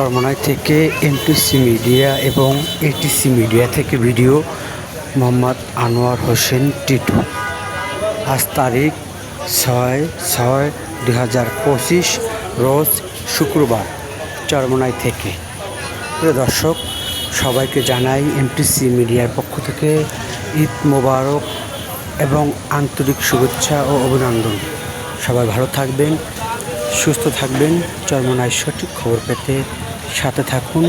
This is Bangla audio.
চরমনাই থেকে এনটিসি মিডিয়া এবং এটিসি মিডিয়া থেকে ভিডিও মোহাম্মদ আনোয়ার হোসেন টিটু। আজ তারিখ ছয় ছয় দু হাজার পঁচিশ, রোজ শুক্রবার চরমনাই থেকে। প্রিয় দর্শক, সবাইকে জানাই এমটিসি মিডিয়ার পক্ষ থেকে ঈদ মোবারক এবং আন্তরিক শুভেচ্ছা ও অভিনন্দন। সবাই ভালো থাকবেন, সুস্থ থাকবেন, চরমনায় সঠিক খবর পেতে সাথে থাকুন।